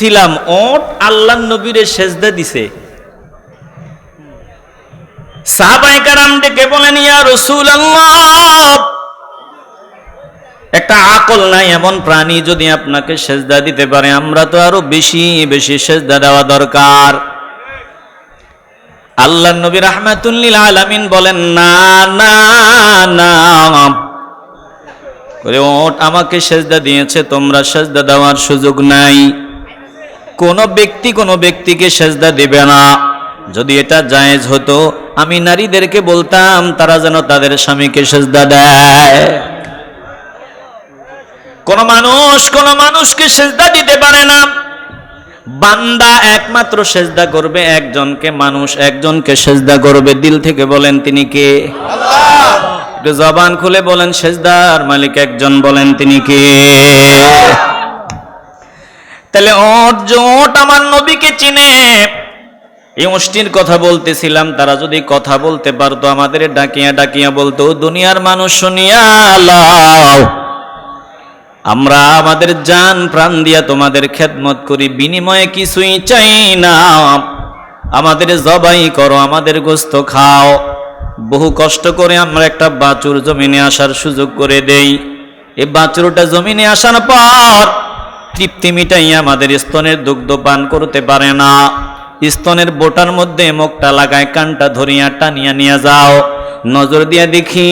দেখছিলাম ওট আল্লাহ নবীরে সেজদা দিছে। একটা আকল নাই, এমন প্রাণী যদি আপনাকে সেজদা দিতে পারে, আমরা তো আরও বেশি বেশি সেজদা দেওয়া দরকার। আল্লাহ নবী রাহমাতুল্লিল আলামিন বলেন, না না না। ওট আমাকে সেজদা দিয়েছে, তোমরা সেজদা দেওয়ার সুযোগ নাই। কোন ব্যক্তি কোন ব্যক্তিকে সেজদা দেবে না। যদি এটা জায়েজ হতো, আমি নারীদেরকে বলতাম, তারা যেন তাদের স্বামীকে সেজদা দেয়। কোন মানুষ কোন মানুষকে সেজদা দিতে পারে না। বান্দা একমাত্র সেজদা করবে, একজনকে মানুষ একজনকে সেজদা করবে। দিল থেকে বলেন তিনি কে? জবান খুলে বলেন, সেজদার মালিক একজন বলেন তিনি কে? তাহলে ওট আমার নবীকে চিনে। এই মুষ্টির কথা বলতেছিলাম, তারা যদি কথা বলতে পারতো, আমাদের ডাকিয়া ডাকিয়া বলতো, দুনিয়ার মানুষ শুনিয়া লাও। আমরা আমাদের জান প্রাণ দিয়া তোমাদের খেদমত করি, বিনিময়ে কিছুই চাই না। আমাদের জবাই করো, আমাদের গোস্ত খাও। বহু কষ্ট করে আমরা একটা বাছুর জমিনে আসার সুযোগ করে দেই। এই বাছুরটা জমিনে আসার পর তৃপ্তি মিটাই আমাদের স্তনের দুগ্ধ পান করতে পারে না। স্তনের বোটার মধ্যে মুখটা লাগায়, কানটা ধরিয়া টানিয়া নিয়ে যাও। নজর দিয়া দেখি,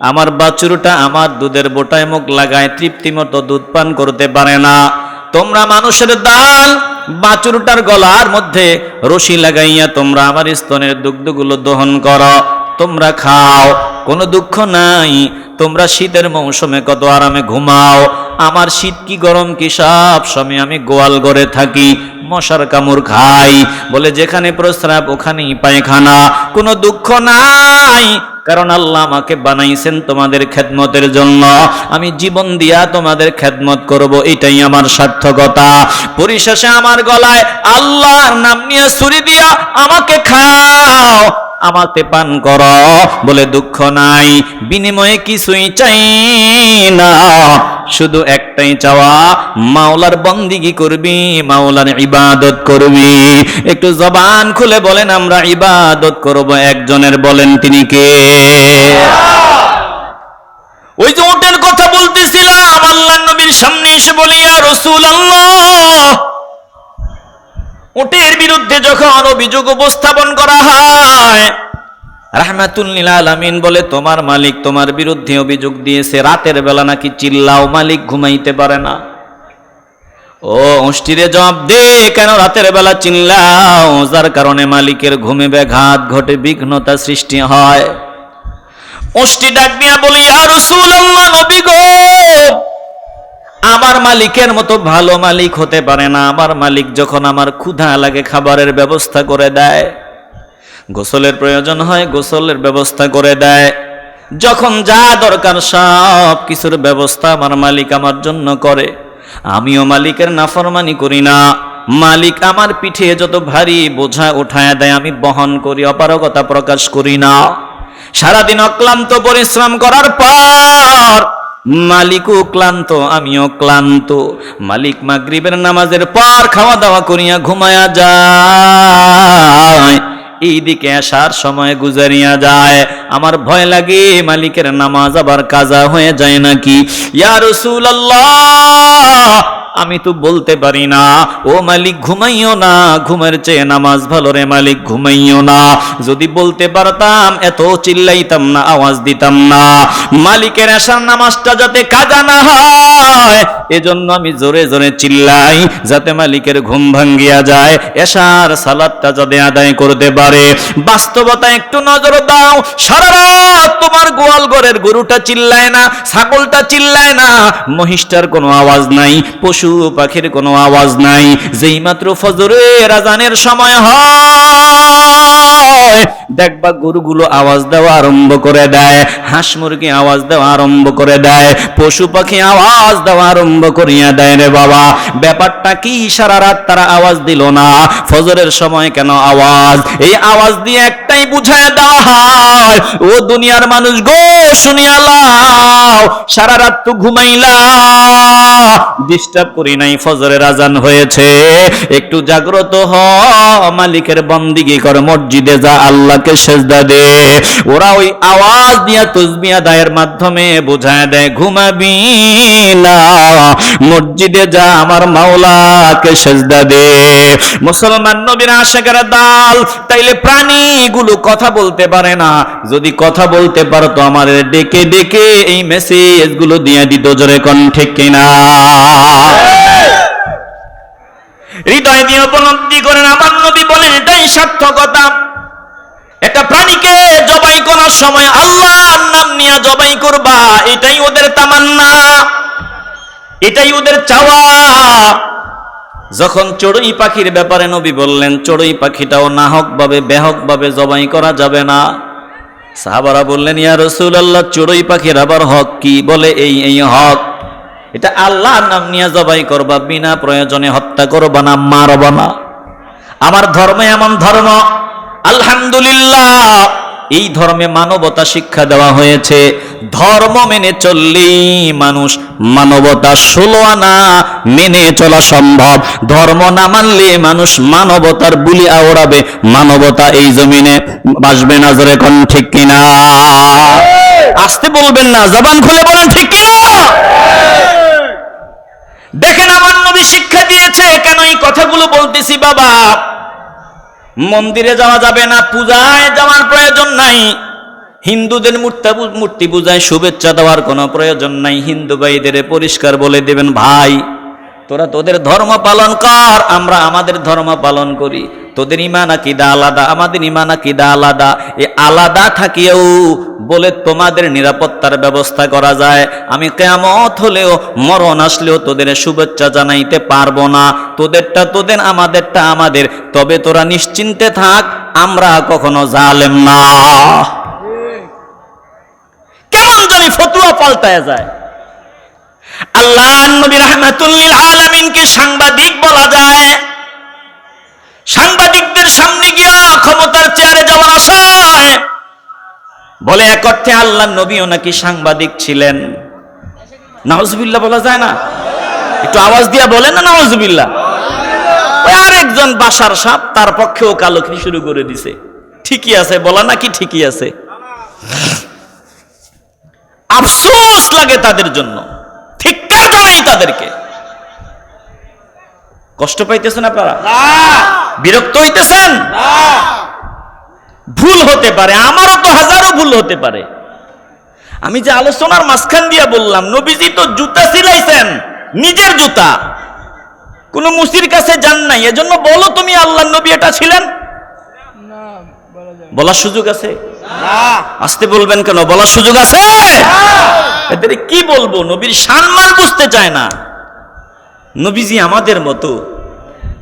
আমার বাছুরটা আমার দুধের বোটায় মুখ লাগায় তৃপ্তি মতো দুধ পান করতে পারে না। তোমরা মানুষের দান বাছুরটার গলার মধ্যে রশি লাগাইয়া তোমরা আমার স্তনের দুগ্ধগুলো দহন করো। তোমরা খাও, কোনো দুঃখ নাই। তোমরা শীতের মৌসুমে কত আরামে ঘুমাও। আমার শীত কি গরম কি সব সময় আমি গোয়াল ঘরে থাকি, মশার কামড় খাই। বলে যেখানে প্রস্রাব ওখানেই পায়খানা। কোনো দুঃখ নাই, কারণ আল্লাহ আমাকে বানাইছেন তোমাদের খেদমতের জন্য। আমি জীবন দিয়া তোমাদের খেদমত করব, এটাই আমার সার্থকতা। পরিশেষে আমার গলায় আল্লাহর নাম নিয়ে ছুরি দিয়া আমাকে খাও, আমাতে পান কর। বলে দুঃখ নাই, বিনিময়ে কিছুই চাই না। শুধু একটাই চাওয়া, মাওলার বন্দিগি করবি, মাওলার ইবাদত করবি। একটু জবান খুলে বলেন, আমরা ইবাদত করব, একজনের বলেন তিনি কে? ওই যে ওটের কথা বলতেছিলাম, আল্লাহ নবীর সামনে এসে বলি রসুল আল্লাহ ওটের বিরুদ্ধে যখন অভিযোগ উপস্থাপন করা হয় রাহমাতুল্লিল আলামিন বলে, তোমার মালিক তোমার বিরুদ্ধে অভিযোগ দিয়েছে, রাতের বেলা নাকি চিল্লাও মালিক ঘুমাইতে পারে না। ও অষ্টিরে জবাব দে, কেন রাতের বেলা চিল্লাও? যার কারণে মালিকের ঘুমে ব্যাঘাত ঘটে, বিঘ্নতা সৃষ্টি হয়। অষ্টি ডাক দিয়া বলি আর নবী গো! আমার মালিকের মতো ভালো মালিক হতে পারে না। আমার মালিক যখন আমার ক্ষুধা লাগে খাবারের ব্যবস্থা করে দেয় গোসলের প্রয়োজন হয়, গোসলের ব্যবস্থা করে দেয়। যখন যা দরকার সব কিছুর ব্যবস্থা আমার মালিক আমার জন্য করে। আমিও মালিকের নাফরমানি করি না। মালিক আমার পিঠে যত ভারী বোঝা উঠায় দেয়, আমি বহন করি, অপারগতা প্রকাশ করি না। সারাদিন অক্লান্ত পরিশ্রম করার পর মালিকও ক্লান্ত, আমিও ক্লান্ত। মালিক মাগরিবের নামাজের পর খাওয়া দাওয়া করিয়া ঘুমায়া যায়। এই দিকে আসার সময় গুজারিয়া যায়। আমার ভয় লাগে, মালিকের নামাজ আবার কাজা হয়ে যায় নাকি? ইয়া রাসূলুল্লাহ! আমি তো বলতে পারি না। ও মালিক, ঘুমাইও না। ঘুমের চেয়ে নামাজ ভালো রে মালিক, ঘুমাইও না। যদি বলতে পারতাম, এত চিল্লাইতাম না, আওয়াজ দিতাম না। মালিকের আসার নামাজটা যাতে কাজা না হয়, এজন্য আমি জোরে জোরে চিল্লাই, যাতে মালিকের ঘুম ভাঙ্গিয়া যায়। এশার সালাদটা যাতে আদায় করতে পারে। বাস্তবতা একটু নজর দাও। সারা রাত তোমার গোয়াল ঘরের গরুটা চিল্লায় না, ছাগলটা চিল্লায় না। মহিষটার কোনো আওয়াজ নাই। পশু পাখির কোনো আওয়াজ নাই। যেই মাত্র ফজরের আজানের সময় হয়, দেখবা গরুগুলো আওয়াজ দেওয়া আরম্ভ করে দেয়, হাঁস মুরগি আওয়াজ দেওয়া আরম্ভ করে দেয়, পশু পাখি আওয়াজ দেওয়া আরম্ভ করিয়া দেয় রে বাবা। ব্যাপারটা কি? সারা রাত তারা আওয়াজ দিল না। ফজরের সময় কেন আওয়াজ? এই আওয়াজ দিয়ে একটাই যদি বুঝায় দেওয়া হয় ও দুনিয়ার মানুষ গো শুনিয়া লাও সারা রাত তো ঘুমাইলা। ডিস্টার্ব করি নাই, ফজরের আজান হয়েছে। একটু জাগ্রত হ, মালিকের বন্দিগি কর, মসজিদে যা আল্লাহকে সেজদা দে। ওরা ওই আওয়াজ দিয়া তুসবিয়া দায়ের মাধ্যমে বোঝায় দেয় ঘুমাবি মসজিদে যা আমার মাওলাকে সেজদা দে। মুসলমান নবীর আশেকের দাল, তাইলে প্রাণীগুলো কথা বলতে পারে না। যদি কথা বলতে পারতো আমাদের ডেকে ডেকে এই মেসেজগুলো দিয়ে দিত জোরে কোন কিনা? হৃদয় দিয়ে উপলব্ধি করেন আমার নবী বলেন, এটাই সার্থকতা। একটা প্রাণীকে জবাই করার সময় আল্লাহর নাম নিয়ে জবাই করবা, এটাই ওদের তামান্না। এটাই ওদের চাওয়া। যখন চড়ুই পাখির ব্যাপারে নবী বললেন, চড়ুই পাখিটাও নাহক ভাবে বেহক ভাবে জবাই করা যাবে না। সাহাবারা বললেন, ইয়া রসুল আল্লাহ চড়ুই পাখির আবার হক কি? বলে, এই এই হক। এটা আল্লাহর নাম নিয়ে জবাই করবা, বিনা প্রয়োজনে হত্যা করবা না, মারবা না। আমার ধর্মে এমন ধর্ম, আলহামদুলিল্লাহ। এই ধর্মে মানবতা শিক্ষা দেওয়া হয়েছে। ধর্ম মেনে চললেই মানুষ মানবতা ষোলো আনা মেনে চলা সম্ভব। ধর্ম না মানলে মানুষ মানবতার বুলি আওড়াবে। মানবতা এই জমিনে বাসবে না জোরে কোন ঠিক কিনা। আসতে বলবেন না, জবান খুলে বলেন ঠিক কিনা। দেখেন আমার নবী শিক্ষা দিয়েছে, কেন এই কথাগুলো বলতেছি বাবা? মন্দিরে যাওয়া যাবে না, পূজায় যাওয়ার প্রয়োজন নাই। হিন্দুদের মূর্তি মূর্তি পূজায় শুভেচ্ছা দেওয়ার কোনো প্রয়োজন নাই। হিন্দু ভাইদের পরিষ্কার বলে দেবেন, ভাই, তোরা তোদের ধর্ম পালন কর, আমরা আমাদের ধর্ম পালন করি। তোদের ইমান আকিদা আলাদা, আমাদের ইমান আকিদা আলাদা। এ আলাদা থাকিয়েও বলে তোমাদের নিরাপত্তার ব্যবস্থা করা যায়। আমি কেমত হলেও মরণ আসলেও তোদের শুভেচ্ছা জানাইতে পারব না। তোদেরটা তোদের, আমাদেরটা আমাদের। তবে তোরা নিশ্চিন্তে থাক, আমরা কখনো জালেম না। কেমন জানি ফতুয়া পাল্টায় যায়। আল্লাহ নবী রহমাতুল্লিল আলামিনকে সাংবাদিক বলা যায় সাংবাদিকদের সামনে গিয়া ক্ষমতার চেয়ারে যাওয়ার আশায় বলে এক অর্থে আল্লাহ নবীও নাকি সাংবাদিক ছিলেন। নাউজুবিল্লাহ বলা যায় না? একটু আওয়াজ দিয়া বলে না নাউজুবিল্লাহ ওই আরেকজন বাসার সাপ তার পক্ষেও কালকি শুরু করে দিছে। ঠিকই আছে বলা নাকি ঠিকই আছে? আফসোস লাগে তাদের জন্য। ঠিকঠাক জানাই তাদেরকে। কষ্ট পাইতেছেন আপনারা? বিরক্ত হইতেছেন? ভুল হতে পারে, আমারও তো হাজারো ভুল হতে পারে। আমি যে আলোচনার মাঝখান দিয়া বললাম, নবীজি তো জুতা সিলাইছেন, নিজের জুতা। কোন মুসির কাছে যান নাই, এজন্য বলো তুমি আল্লাহ নবী এটা ছিলেন? বলার সুযোগ আছে? আসতে বলবেন কেন? বলার সুযোগ আছে? এদের কি বলব? নবীর সম্মান বুঝতে চায় না। নবীজি আমাদের মতো।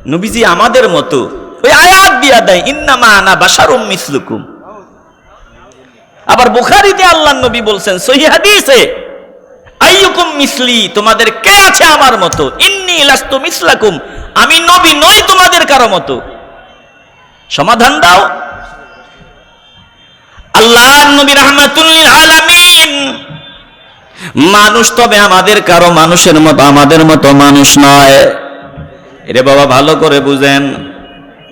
নবীজি আমাদের মতো। ওই আয়াত দিয়া দেয়, ইন্নামা আনা বাশারুম মিসলুকুম। আবার বুখারীতে আল্লাহ নবী বলছেন, সহি হাদিসে, আইয়ুকুম মিসলি, তোমাদের কে আছে আমার মতো? ইন্নি লাস্তু মিসলাকুম, আমি নবী নই তোমাদের কারও মতো। সমাধান দাও। আল্লাহ নবী রহমাতুল্লিল আলামিন, মানুষ তবে আমাদের কারও মানুষের মতো, আমাদের মতো মানুষ নয়। এরে বাবা, ভালো করে বুঝেন।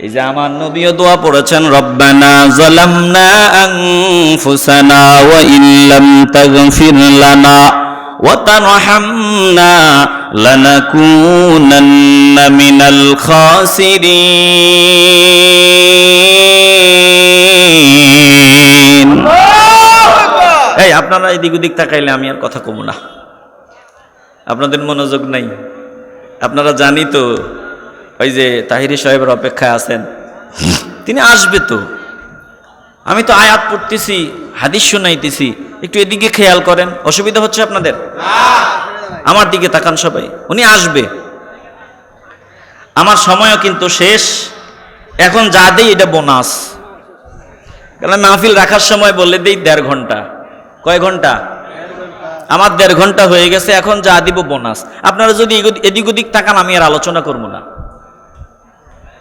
এই যে আমার নবীও দোয়া পড়েছেন রব্বানা জালামনা আনফুসানা ওয়া ইল্লাম তাগফির লানা ওয়া তারহামনা লানাকুনান্না মিনাল খাসিরিন। এই আপনারা এদিক ওদিক তাকাইলে আমি আর কথা কমু না। আপনাদের মনোযোগ নাই। আপনারা জানি তো ওই যে তাহিরি সাহেবের অপেক্ষায় আছেন। তিনি আসবে তো। আমি তো আয়াত পড়তেছি, হাদিস শোনাইতেছি। একটু এদিকে খেয়াল করেন, অসুবিধা হচ্ছে আপনাদের? আমার দিকে তাকান সবাই, উনি আসবে। আমার সময়ও কিন্তু শেষ। এখন যা দেই এটা বোনাস। কারণ মাহফিল রাখার সময় বললে দেই দেড় ঘণ্টা। কয় ঘণ্টা? আমার দেড় ঘণ্টা হয়ে গেছে, এখন যা দিব বোনাস। আপনারা যদি এদিক ওদিক তাকান, আমি আর আলোচনা করব না।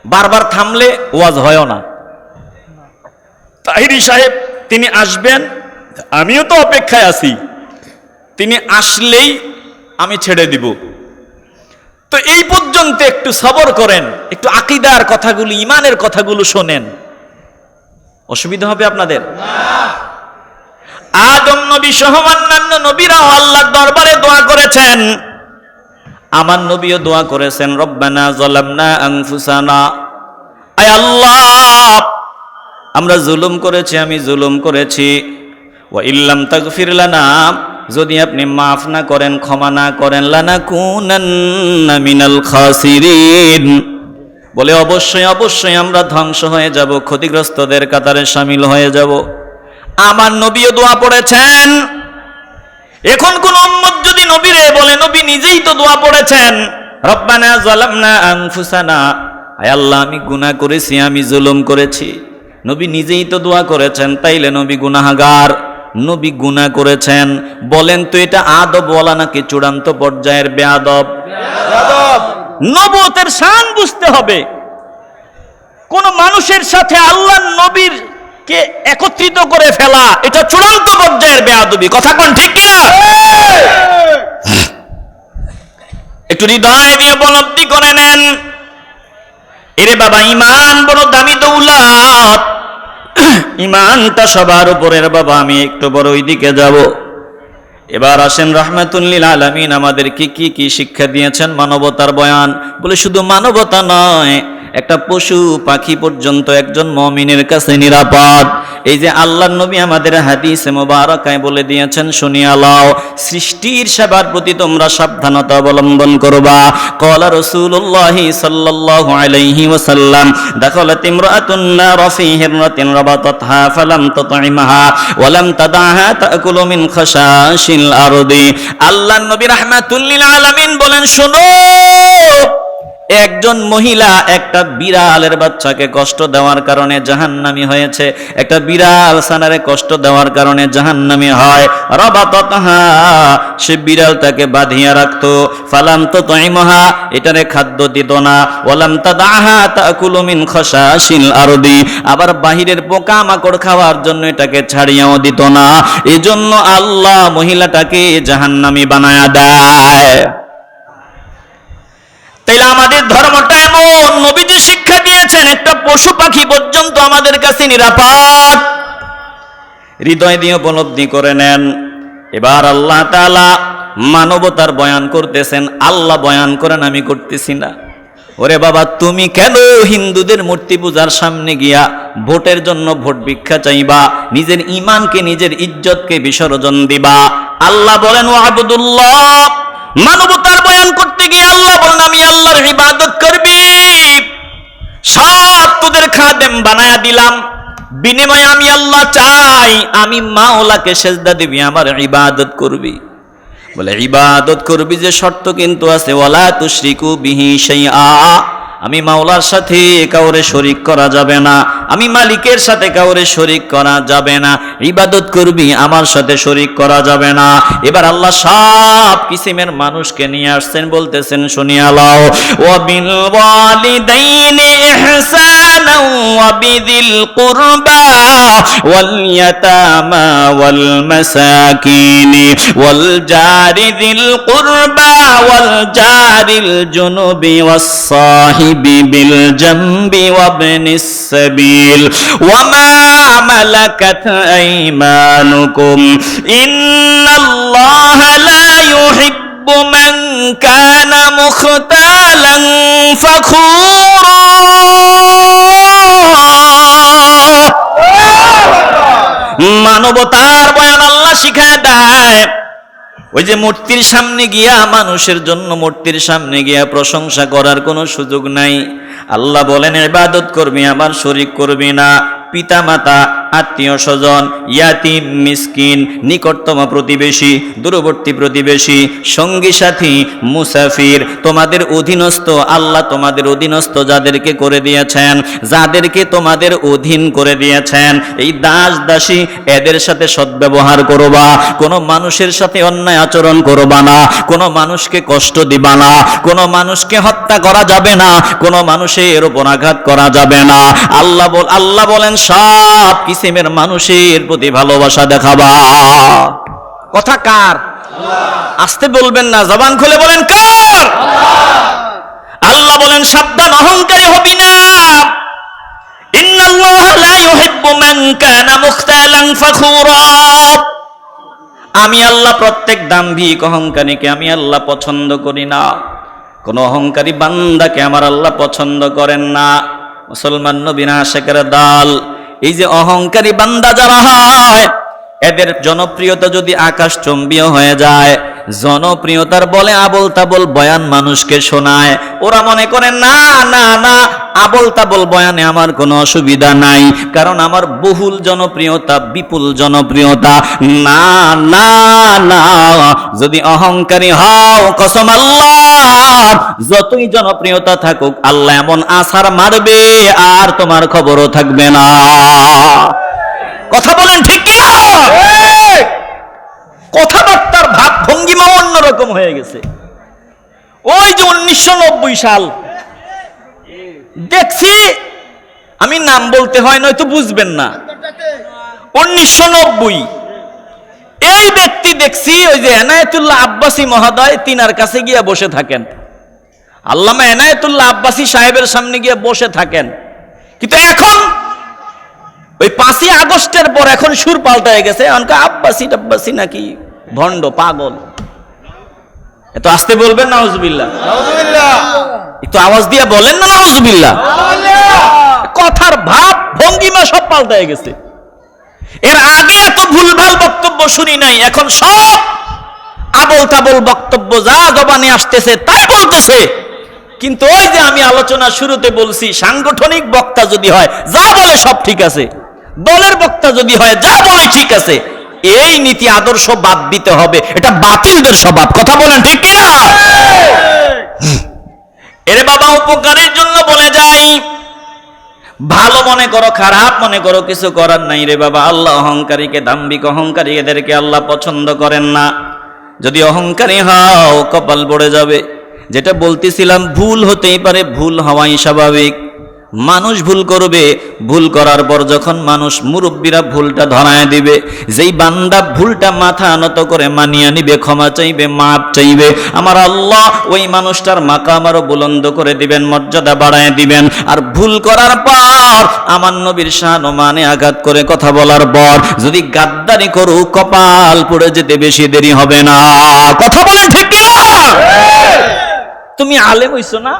বারবার থামলে ওয়াজ হয়ও না। তাহিরি সাহেব, তিনি আসবেন? আমিও তো অপেক্ষায় আছি। তিনি আসলেই আমি ছেড়ে দিব। তো এই পর্যন্ত একটু সবর করেন, একটু আকিদার কথাগুলো, ইমানের কথাগুলো শোনেন। অসুবিধা হবে আপনাদের? আদম নবী সহ অন্যান্য নবীরাও আল্লাহর দরবারে দোয়া করেছেন। আমার নবীও দোয়া করেছেন, রব্বানা জলামনা আনফুসানা। আয় আল্লাহ, আমরা জুলুম করেছি, আমি জুলুম করেছি। ও ইল্লাম তাগফির লানা, যদি আপনি মাফ না করেন, ক্ষমা না করেন লানা কুনান্না মিনাল খাসিরিন। বলে, অবশ্যই অবশ্যই আমরা ধ্বংস হয়ে যাব, ক্ষতিগ্রস্তদের কাতারে সামিল হয়ে যাব। আমার নবীও দোয়া পড়েছেন এখন কোন উম্মত যদি নবীরে বলে নবী নিজেই তো দোয়া পড়েছেন রব্বানা জালামনা আনফুসানা। আয় আল্লাহ আমি গুনাহ করেছি আমি জুলুম করেছি। নবী নিজেই তো দোয়া করেছেন তাইলে নবী গুনাহগার। নবী গুনাহ করেছেন। বলেন তো এটা আদব বলা নাকি চূড়ান্ত পর্যায়ের বেয়াদব নবতের শান বুঝতে হবে। কোন মানুষের সাথে আল্লাহ নবীর কে একত্রিত করে ফেলা, এটা চূড়ান্ত পর্যায়ের বেয়াদবি। কথা কোন ঠিক কিনা? একটু হৃদয় দিয়ে উপলব্ধি করে নেন। এরে বাবা, ইমান বড় দামি দৌলত। ইমানটা সবার উপরের বাবা, আমি একটু বড় ওই দিকে যাব। এবার আসেন রহমাতুল্লিল আলমিন আমাদেরকে কি কি শিক্ষা দিয়েছেন মানবতার বয়ান? বলে শুধু মানবতা নয় একটা পশু পাখি পর্যন্ত একজন মমিনের কাছে নিরাপদ। এই যে আল্লাহ নবী আমাদের হাদিসে মোবারকায় বলে দিয়েছেন, শুনিয়া লাও, সৃষ্টির সেবার প্রতি তোমরা সাবধানতা অবলম্বন করবা। কলা রসুল্লাহ সাল্লাল্লাহু আলাইহি ওয়াসাল্লাম, দাখালাত ইমরাতুন নার ফি হিররাতিন রাবাতাতহা ফালাম তুতইমাহা ওয়ালাম তাদাহা তাকুলু মিন খাশাশিল আরদি। আল্লাহ নবী রাহমাতুল লিল বলেন, শোনো একজন মহিলা একটা বিড়ালের বাচ্চাকে কষ্ট দেওয়ার কারণে জাহান্নামি হয়েছে। একটা বিড়াল সানারে কষ্ট দেওয়ার কারণে জাহান্নামি হয়। রবাতহা সে বিড়াল তাকে বাঁধিয়া রাখতো। ফালাম তো তৈমহা এটারে খাদ্য দিত না। ওলাম তাদাহা মিন খসাশিল আরদি, আবার বাহিরের পোকা মাকড় খাওয়ার জন্য এটাকে ছাড়িয়াও দিত না। এজন্য আল্লাহ মহিলাটাকে জাহান্নামি বানায়া দেয়। তাইলে আমাদের ধর্মটা এমন, নবীজি শিক্ষা দিয়েছেন, একটা পশু পাখি পর্যন্ত আমাদের কাছে নিরাপদ। হৃদয় দিয়ে উপলব্ধি করে নেন। এবার আল্লাহ তাআলা মানবতার বয়ান করতেছেন, আল্লাহ বয়ান করেন, আমি করতেছি না। ওরে বাবা, তুমি কেন হিন্দুদের মূর্তি পূজার সামনে গিয়া ভোটের জন্য ভোট ভিক্ষা চাইবা? নিজের ইমানকে নিজের ইজ্জতকে বিসর্জন দিবা। আল্লাহ বলেন ও আবুদুল্লাহ। মানবতার বয়ান করতে গিয়ে আল্লাহ বলেন, আমি আল্লাহর ইবাদত করবি। সব তোদের খাদেম বানায়া দিলাম। বিনিময়ে আমি আল্লাহ চাই, আমি মা ওলাকে সেজদা দিবি, আমার ইবাদত করবি। বলে, ইবাদত করবি যে শর্ত কিন্তু আছে ওলা ওয়ালা তুশরিকু বিহি শাইআ। আমি মাওলার সাথে কাউরে শরিক করা যাবে না, আমি মালিকের সাথে কাউরে শরিক করা যাবে না, ইবাদত করবি, আমার সাথে শরিক করা যাবে না। এবার আল্লাহ সব কিসিমের মানুষকে নিয়ে আসছেন, বলতেছেন, শুনিয়া লাও। ওয়া বিল ওয়ালিদাইনি ইহসানা ওয়া বিদিল কুরবা ওয়াল জারিল সাহিবি বিল জামবি ওয়াবনিস সাবিল ওয়ামা মালাকাত আইমানুকুম ইন্নাল্লাহা লা ইউহিব্বু মান কানা মুখতালান ফাখুরা মানবতার বয়ান আল্লাহ শিখায় দেয়। ওই যে মূর্তির সামনে গিয়া মানুষের জন্য মূর্তির সামনে গিয়া প্রশংসা করার কোনো সুযোগ নাই। আল্লাহ বলেন, ইবাদত করবি আমার শরিক করবি না। পিতা মাতা আত্মীয় স্বজন, ইয়াতিম, মিসকিন, নিকটতম প্রতিবেশী, দূরবর্তী প্রতিবেশী, সঙ্গী সাথী, মুসাফির, তোমাদের অধীনস্থ, আল্লাহ তোমাদের অধীনস্থ যাদেরকে করে দিয়েছেন, যাদেরকে তোমাদের অধীন করে দিয়েছেন, এই দাস দাসী এদের সাথে সদ্ব্যবহার করবা, কোনো মানুষের সাথে অন্যায় আচরণ করবা না, কোনো মানুষকে কষ্ট দিবা না, কোনো মানুষকে হত্যা করা যাবে না, কোনো মানুষের ওপর আঘাত করা যাবে না। আল্লাহ বল, আল্লাহ বলেন সব কিসিমের মানুষের প্রতি ভালোবাসা দেখাবা। কথা কার? আসতে বলবেন না জবান খুলে বলেন কার? আল্লাহ। বলেন সাবধান অহংকারী হবি না। মান আমি আল্লাহ প্রত্যেক দাম্ভিক অহংকারীকে আমি আল্লাহ পছন্দ করি না। কোন অহংকারী বান্দাকে আমার আল্লাহ পছন্দ করেন না। মুসলমান নবীন শেখের দাল। এই যে অহংকারী বান্দা যারা হয়, এদের জনপ্রিয়তা যদি আকাশ চম্বীয় হয়ে যায় জনপ্রিয়তার বলে আবল তাবল বয়ান মানুষকে শোনায়। ওরা মনে করে, না না না আবল তাবল বয়ানে আমার কোনো অসুবিধা নাই। কারণ আমার বহুল জনপ্রিয়তা, বিপুল জনপ্রিয়তা। না না না, যদি অহংকারী হও, কসম আল্লাহ, যতই জনপ্রিয়তা থাকুক, আল্লাহ এমন আসার মারবে, আর তোমার খবরও থাকবে না। কথা বলেন ঠিক কিনা? কথাবার্তার ভাব ভঙ্গিমা অন্যরকম হয়ে গেছে। ওই যে উনিশশো সাল। দেখছি, আমি নাম বলতে হয়, নয়তো বুঝবেন না। উনিশশো নব্বই। এই ব্যক্তি দেখছি, ওই যে এনায়তুল্লাহ আব্বাসী মহোদয়, তিনার কাছে গিয়ে বসে থাকেন। আল্লামা এনায়েতুল্লাহ আব্বাসী সাহেবের সামনে গিয়ে বসে থাকেন। কিন্তু এখন ওই পাঁচই আগস্টের পর এখন সুর পাল্টায় গেছে। অনকা আব্বাসি টাব্বাসি নাকি ভণ্ড পাগল। এত আসতে বলবেন না হজবিল্লা একটু আওয়াজ দিয়ে বলেন না নাউজুবিল্লাহ। কথার ভাব ভঙ্গিমা সব পাল্টায় গেছে। এর আগে এত ভুলভাল বক্তব্য শুনি নাই এখন সব আবল তাবল বক্তব্য যা জবানে আসতেছে তাই বলতেছে। কিন্তু ওই যে আমি আলোচনা শুরুতে বলছি সাংগঠনিক বক্তা যদি হয় যা বলে সব ঠিক আছে। দলের বক্তা যদি হয় যা বলে ঠিক আছে এই নীতি আদর্শ বাদ দিতে হবে। এটা বাতিলদের স্বভাব। কথা বলেন ঠিক কিনা? এরে বাবা উপকারের জন্য বলে যাই। ভালো মনে করো খারাপ মনে করো কিছু করার নাই রে বাবা। আল্লাহ অহংকারীকে দাম্বিক অহংকারী এদেরকে আল্লাহ পছন্দ করেন না। যদি অহংকারী হও কপাল পড়ে যাবে। যেটা বলতেছিলাম ভুল হতেই পারে ভুল হওয়াই স্বাভাবিক। মানুষ ভুল করবে, ভুল করার পর যখন মানুষ মুরব্বীরা ভুলটা ধরায় দিবে, যেই বান্দা ভুলটা মাথা নত করে মানিয়ে নিবে, ক্ষমা চাইবে মাপ চাইবে, আমার আল্লাহ ওই মানুষটার মাকাম আরও বুলন্দ করে দিবেন, মর্যাদা বাড়ায় দিবেন। আর ভুল করার পর আমার নবীর শান ও মানে আঘাত করে কথা বলার পর যদি গাদ্দারি করু, কপাল পড়ে যেতে বেশি দেরি হবে না। কথা বলেন ঠিক তুমি আলেম হইছো না?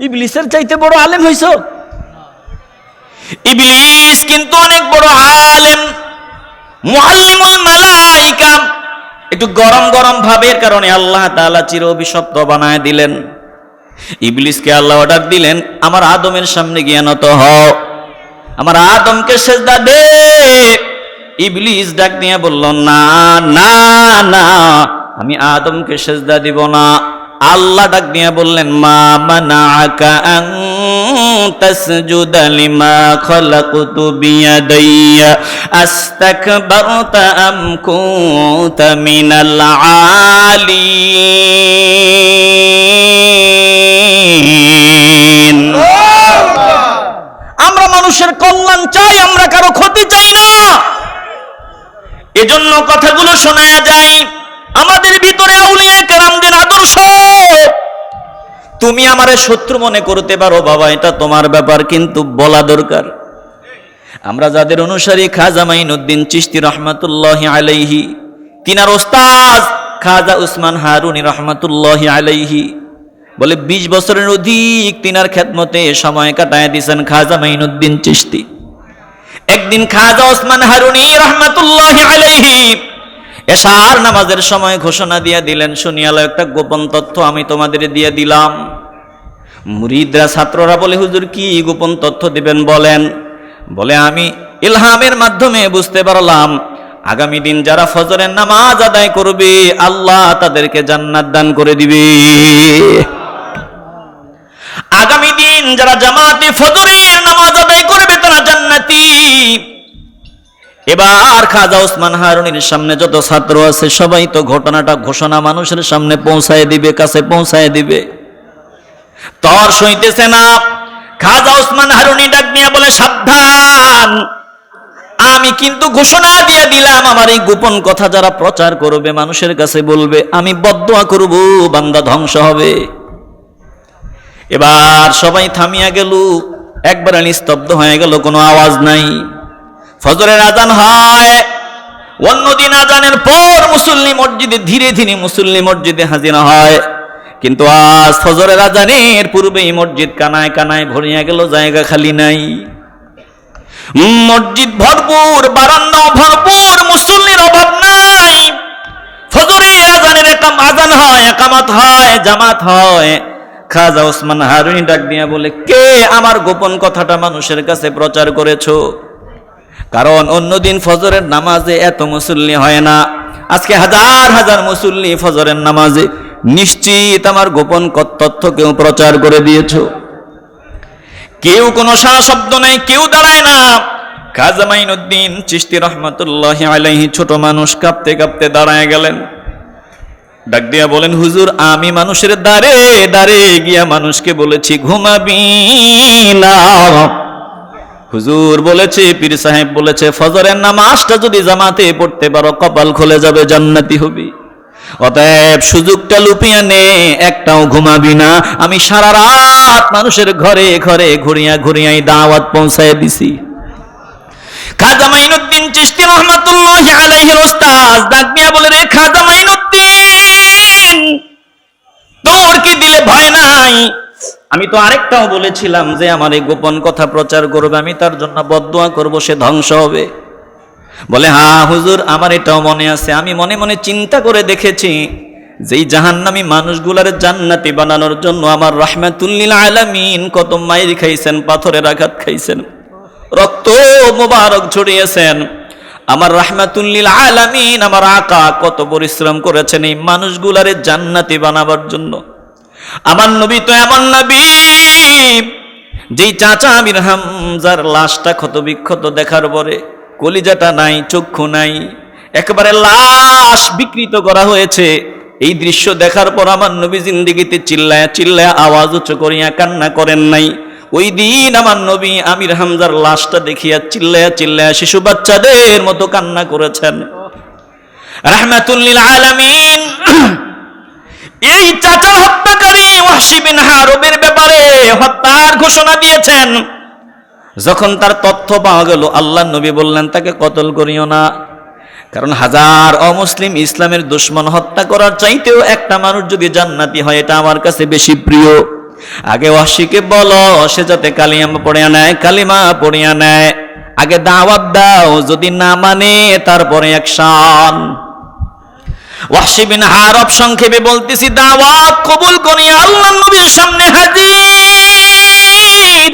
ইবলিসের চাইতে বড় আলেম হইছো? ইবলিস কিন্তু অনেক বড় আলেম। মুআল্লিমুল মালাইকা। একটু গরম গরম ভাবের কারণে আল্লাহ তাআলা চির অভিশপ্ত বানায় দিলেন। ইবলিসকে আল্লাহ অর্ডার দিলেন, আমার আদমের সামনে গিয়ে নত হও। আমার আদমকে সেজদা দে। ইবলিস ডাক দিয়ে বলল, না না না, আমি আদমকে সেজদা দিব না। আল্লাহ ডাক দিয়ে বললেন, মা মানাআকা আন তাসজুদা লিমা খালাকতু বিয়াদাইয়া, আস্তাকবারতা আম কুনতা মিনাল আলিন আমরা মানুষের কল্যাণ চাই, আমরা কারও ক্ষতি চাই না। এজন্য কথাগুলো শোনা যায় আমাদের ভিতরে আউলিয়া কেরামদের আদর্শ। তুমি আমারে শত্রু মনে করতে পারো, বাবা, এটা তোমার ব্যাপার, কিন্তু বলা দরকার। আমরা যাদের অনুসারী খাজা মাইনুদ্দিন চিস্তি রহমাতুল্লাহ আলাইহি, তিনার ওস্তাজ খাজা উসমান হারুনি রহমাতুল্লাহ আলাইহি, বলে ২০ বছরের অধিক তিনার খেদমতে সময় কাটায় দিছেন খাজা মাইনুদ্দিন চিস্তি একদিন খাজা ওসমান হারুনি রহমাতুল্লাহ আলাইহি এশার নামাজের সময় ঘোষণা দিয়ে দিলেন, শুনিয়ালো, একটা গোপন তথ্য আমি তোমাদের দিয়ে দিলাম। মুরিদরা ছাত্ররা বলে, হুজুর, কি গোপন তথ্য দিবেন বলেন? বলে, আমি ইলহামের মাধ্যমে বুঝতে পারলাম, আগামী দিন যারা ফজরের নামাজ আদায় করবে, আল্লাহ তাদেরকে জান্নাত দান করে দিবে। আগামী দিন যারা জামাতে ফজরের নামাজ আদায় করবে, তারা জান্নাতি। এবার খাজা ওসমান হারুনির সামনে যত ছাত্র আছে, সবাই তো ঘটনাটা ঘোষণা মানুষের সামনে পৌঁছায় দিবে, কাছে পৌঁছায় দিবে। তর সইতেছে না। খাজা ওসমান হারুনি ডাক নিয়ে বলে, সাবধান। আমি কিন্তু ঘোষণা দিয়ে দিলাম, আমার এই গোপন কথা যারা প্রচার করবে, মানুষের কাছে বলবে, আমি বদদোয়া করব, বান্দা ধ্বংস হবে। এবার সবাই থামিয়া গেল। একবার নিস্তব্ধ হয়ে গেল, কোনো আওয়াজ নাই। ফজরের আজান হয়। অন্যদিন আজানের পর মুসল্লি মসজিদে, ধীরে ধীরে মুসল্লি মসজিদে হাজিরা হয়। কিন্তু আজ ফজরের আজানের পূর্বেই মসজিদ কানায় কানায় ভরিয়া গেল, জায়গা খালি নাই। মসজিদ ভরপুর, বারান্দাও ভরপুর, মুসল্লির অভাব নাই। ফজরের আজানের একাম আজান হয়, একামাত হয়, জামাত হয়। খাজা ওসমান হারুনি ডাক দিয়া বলে, কে আমার গোপন কথাটা মানুষের কাছে প্রচার করেছ? কারণ অন্যদিন ফজরের নামাজে এত মুসল্লি হয় না। আজকে হাজার হাজার মুসল্লি ফজরের নামাজে। নিশ্চিত আমার গোপন ক- তথ্য কেউ প্রচার করে দিয়েছ। কেউ কোনো সারা শব্দ নেই, কেউ দাঁড়ায় না। খাজা মাইনুদ্দিন চিস্তি রহমতুল্লাহ আলাইহি ছোট মানুষ কাঁপতে কাঁপতে দাঁড়ায় গেলেন। ডাক দিয়া বলেন, হুজুর, আমি মানুষের দাঁড়ে দাঁড়ে গিয়া মানুষকে বলেছি, ঘুমাবি না। হুজুর বলেছে, পীর সাহেব বলেছে, ফজরের নামাজটা যদি জামাতে পড়তে পারো, কপাল খুলে যাবে, জান্নাতি হবি। অতএব সুযোগটা লুপিয়া নে, একটাও ঘুমাবি না। আমি সারা রাত মানুষের ঘরে ঘরে ঘুরিয়া ঘুরিয়াই দাওয়াত পৌঁছায় দিছি। খাজা মাইনুদ্দিন চিশতি রহমাতুল্লাহ আলাইহির ওস্তাদ ডাক দিয়া বলে, রে খাজা মাইনুদ্দিন, তোর কি দিলে ভয় নাই? আমি তো আরেকটাও বলেছিলাম যে আমার এই গোপন কথা প্রচার করবে, আমি তার জন্য বদদোয়া করব, সে ধ্বংস হবে। বলে হ্যাঁ হুজুর, আমার এটাও মনে আছে। আমি মনে মনে চিন্তা করে দেখেছি যেই জাহান্নামী মানুষগুলার জান্নাতি বানানোর জন্য আমার রাহমাতুল্লিল আলামিন কত মাইর খাইছেন, পাথরের আঘাত খাইছেন, রক্ত মোবারক ছড়িয়েছেন। আমার রাহমাতুল্লিল আলামিন আমার আকা কত পরিশ্রম করেছেন এই মানুষগুলারে জান্নাতি বানাবার জন্য। আমার নবী তো এমন নবী, যেই চাচা আমির হামজার লাশটা ক্ষত বিক্ষত দেখার পরে কলিজাটা নাই, চক্ষু নাই, একেবারে লাশ বিকৃত করা হয়েছে। এই দৃশ্য দেখার পর আমার নবী জিন্দিগিতে চিল্লায় চিল্লায় আওয়াজ উচ্চ করিয়া কান্না করেন নাই। ওই দিন আমার নবী আমির হামজার লাশটা দেখিয়া চিল্লায়া চিল্লায়া শিশু বাচ্চাদের মতো কান্না করেছেন। রাহমাতুল্লিল আলামিন। এই চাচার হত্যাকারী ওয়াহশি বিন হারবের ব্যাপারে হত্যার ঘোষণা দিয়েছেন। যখন তার তথ্য পাওয়া গেল, আল্লাহ নবী বললেন, তাকে কতল করিও না? কারণ হাজার অমুসলিম ইসলামের দুশ্মন হত্যা করার চাইতেও একটা মানুষ যদি জান্নাতি হয়, এটা আমার কাছে বেশি প্রিয়। আগে ওয়াসিকে বলো, সে যাতে কালিমা পড়িয়া নেয়, কালিমা পড়িয়া নেয়। আগে দাওয়াত দাও, যদি না মানে তারপরে অ্যাকশন। ওয়াহশি বিন হারব সংক্ষেপে বলতেছি, দাওয়াত কবুল করিয়া আল্লাহ নবীর সামনে হাজির।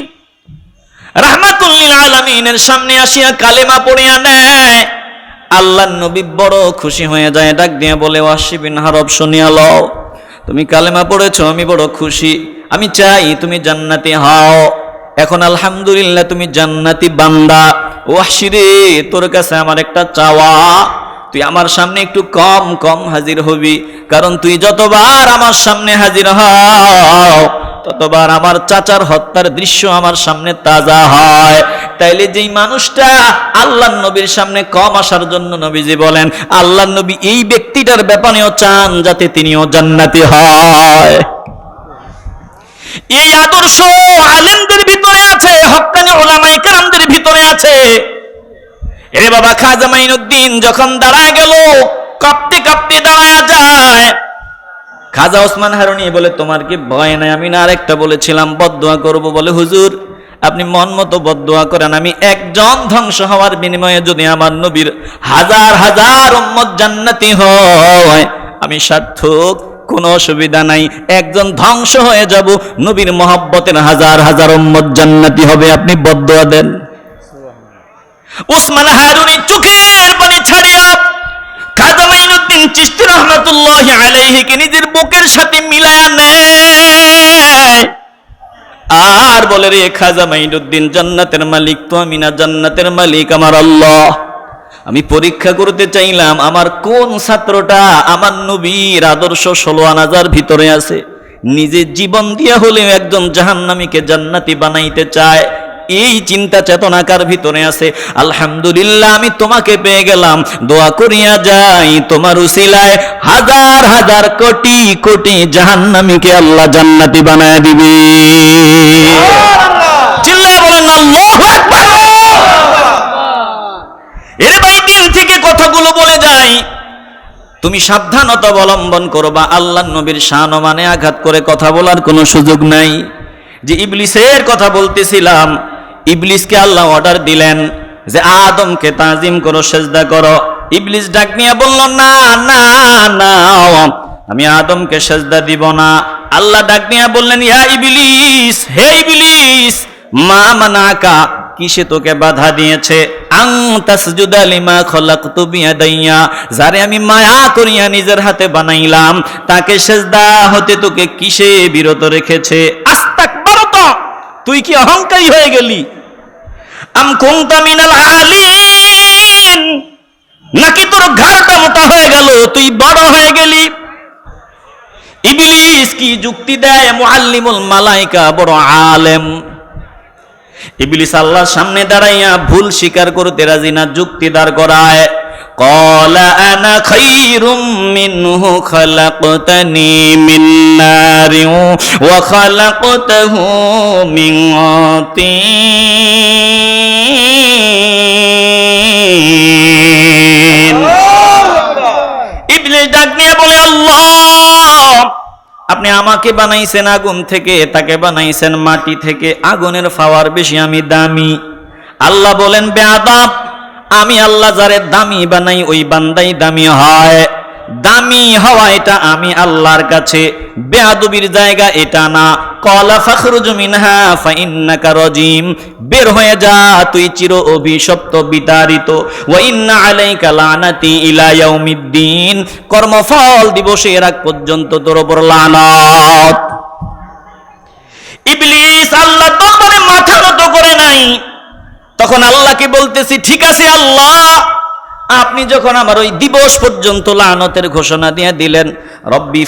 রাহমাতুল্লিল আলামিনের সামনে আসিয়া কালেমা পড়িয়া নেয় আল্লাহ নবী বড় খুশি হয়ে যায়, ডাক দিয়ে বলে, ওয়াহশি বিন হারব, শুনিয়া লও। তুমি কালেমা পড়েছো, আমি বড় খুশি। আমি চাই তুমি জান্নাতি হও। এখন আলহামদুলিল্লাহ তুমি জান্নাতি বান্দা। ওয়াহশি রে, তোর কাছে আমার একটা চাওয়া। তুই আমার সামনে একটু কম কম হাজির হবি। কারণ তুই যতবার আমার সামনে হাজির হও, ততবার আমার চাচার হত্যার দৃশ্য আমার সামনে তাজা হয়। তাইলে যেই মানুষটা আল্লাহ নবীর সামনে কম আসার জন্য নবীজি বলেন আল্লাহ নবী এই ব্যক্তিটার ব্যাপারেও চান যাতে তিনিও জান্নাতি হয়। এই আদর্শ আলেমদের ভিতরে আছে হক্কানি ওলামাই কারামদের ভিতরে আছে। এরে বাবা খাজা মাইনুদ্দিন যখন দাঁড়ায় গেল, কাঁপতে কাঁপতে দাঁড়ায় যায়। খাজা ওসমান হারুনি বলে, তোমার কি ভয় নাই? আমি না আরেকটা বলেছিলাম, বদদোয়া করব। বলে, হুজুর, আপনি মন মতো বদদোয়া করেন। আমি একজন ধ্বংস হওয়ার বিনিময়ে যদি আমার নবীর হাজার হাজার উম্মত জান্নাতি হয়, আমি সার্থক, কোনো অসুবিধা নাই। একজন ধ্বংস হয়ে যাব, নবীর মহব্বতের হাজার হাজার উম্মত জান্নাতি হবে। আপনি বদদোয়া দেন। উসমান হারুনি চোখের পানি ছাড়িয়া চিশতি রহমাতুল্লাহ আলাইহিকে নিজের বুকের সাথে মিলায়া নেয়। আর বলে রে, খাজা মাইনুদ্দিন জান্নাতের মালিক তো আমি না, জান্নাতের মালিক আমার আল্লাহ। আমি পরীক্ষা করতে চাইলাম, আমার কোন ছাত্রটা আমার নবীর আদর্শ ষোলো আনাজার ভিতরে আছে? নিজে জীবন দিয়া হলেও একজন জাহান্নামীকে জান্নাতি বানাইতে চায়। এই চিন্তা চেতনা কার ভিতরে আছে। আলহামদুলিল্লাহ আমি তোমাকে পেয়ে গেলাম। দোয়া করিয়া যাই তোমার উসিলায়। হাজার হাজার কোটি কোটি জাহান্নামীকে আল্লাহ জান্নাতি বানায় দিবে। চিল্লায় বলেন আল্লাহু আকবার। এর ভাই দিল থেকে কথাগুলো বলে যাই। তুমি সাবধানতা অবলম্বন করবা। আল্লাহ নবীর শান মানে আঘাত করে কথা বলার কোনো সুযোগ নাই। যে ইবলিসের কথা বলতেছিলাম ইবলিসকে আল্লাহ অর্ডার দিলেন যে, আদমকে তাজিম করো, সেজদা করো। ইবলিস ডাক নিয়ে বলল, না না না, আমি আদমকে সেজদা দিব না। আল্লাহ ডাক নিয়ে বললেন, ইয়া ইবলিস, হে ইবলিস, মা মানাকা, কিসে তোকে বাধা দিয়েছে? আং তাসজুদা লিমা খলাকতু বিয়াদাইয়া, যারে আমি মায়া করিয়া নিজের হাতে বানাইলাম, তাকে সেজদা হতে তোকে কিসে বিরত রেখেছে? তুই কি অহংকারী হয়ে গেলি? আম মিনাল নাকি তোর ঘাড়টা মোটা হয়ে গেল? তুই বড় হয়ে গেলি। ইবলিস কি যুক্তি দেয়? মুআল্লিমুল মালাইকা, বড় আলেম। ইবলিস আল্লাহর সামনে দাঁড়াইয়া ভুল স্বীকার করতে রাজি না, যুক্তি দাঁড় করায়। قال انا خير منه خلقتني من نار وخلقته من طين ইবলিস ডাক দিয়ে বলে আল্লাহ আপনি আমাকে বানাইছেন আগুন থেকে তাকে বানাইছেন মাটি থেকে আগুনের ফাওয়ার বেশি আমি দামি আল্লাহ বলেন বেআদাব আমি আল্লাহ যারে দামি বানাই, ওই বান্দাই দামি হয়। দামি হওয়া এটা আমি আল্লাহর কাছে। বেয়াদবির জায়গা এটা না। কলা ফখরুজ মিনহা ফাইন্নাকা রজিম। বের হয়ে যা, তুই চির অভিশপ্ত, বিতাড়িত। ওয়া ইন্না আলাইকা লানাতি ইলা ইয়াউমিদ্দিন। কর্মফল দিবসের আগ পর্যন্ত তোর উপর লানত। ইবলিস আল্লাহ দরবারে মাথা নত করে নাই। তখন আল্লাহকে বলতেছি, ঠিক আছে আল্লাহ, আপনি যখন আমার ওই দিবস পর্যন্ত লানতের ঘোষণা দিয়ে দিলেন, রব্বি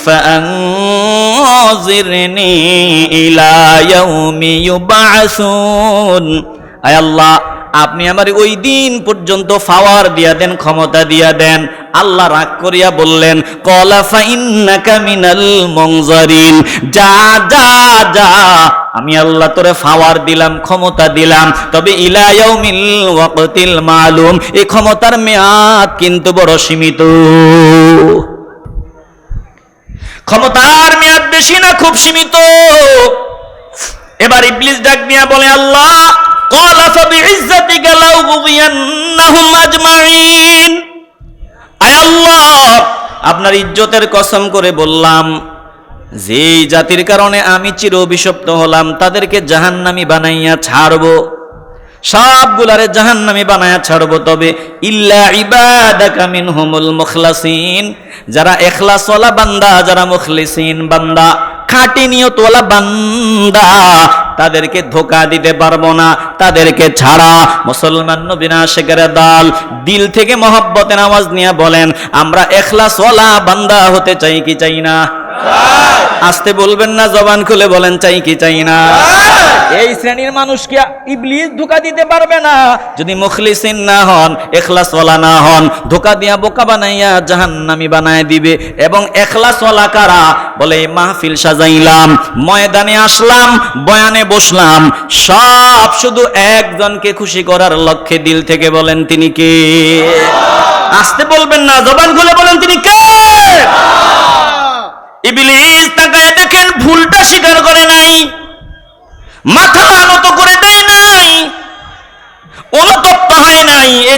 আয় আল্লাহ, আপনি আমার ওই দিন পর্যন্ত ফাওয়ার দিয়া দেন, ক্ষমতা দিয়া দেন। আল্লাহ রাগ করিয়া বললেন, কলা ফাইন্নাকা মিনাল মুনজারিন। যা যা যা আমি আল্লাহ তোরে ফাওয়ার দিলাম, ক্ষমতা দিলাম। তবে ওয়াকতিল মালুম, এ ক্ষমতার মেয়াদ কিন্তু বড় সীমিত। ক্ষমতার মেয়াদ বেশি না, খুব সীমিত। এবার ইবলিস ডাক নিয়া বলে, আল্লাহ আল্লাহ, আপনার ইজ্জতের কসম করে বললাম যেই জাতির কারণে আমি চির অভিশপ্ত হলাম, তাদেরকে জাহান্নামি বানাইয়া ছাড়বো। সবগুলারে জাহান্নামি বানায়া ছাড়বো তবে। ইল্লা ইবাদাকা মিনহুমুল মুখলাসিন। যারা এখলাসওয়ালা বান্দা, যারা মুখলিসিন বান্দা, খাঁটি নিয়তওয়ালা বান্দা, তাদেরকে ধোকা দিতে পারব না, তাদেরকে ছাড়া। মুসলমান নবীনা শেখের দল, দিল থেকে মহব্বতের আওয়াজ নিয়ে বলেন, আমরা এখলাসওয়ালা বান্দা হতে চাই কি চাই না? আসতে বলবেন না জবান খুলে বলেন চাই কি চাই না। এই শ্রেণির মানুষকে ইবলিস ধোকা দিতে পারবে না? যদি মুখলিসিন না হন এখলাসওয়ালা না হন ধোকা দিয়া বোকা বানাইয়া জাহান্নামি বানায় দিবে। এবং এখলাসওয়ালা কারা? বলে মাহফিল সাজাইলাম ময়দানে আসলাম বয়ানে বসলাম। সব শুধু একজনকে খুশি করার লক্ষ্যে দিল থেকে বলেন তিনি কে? আসতে বলবেন না জবান খুলে বলেন তিনি কে? ইবলিস তাকায় দেখেন ভুলটা স্বীকার করে নাই। মাথা নত করে দেয় নাই। অনুতপ্ত হয় নাই।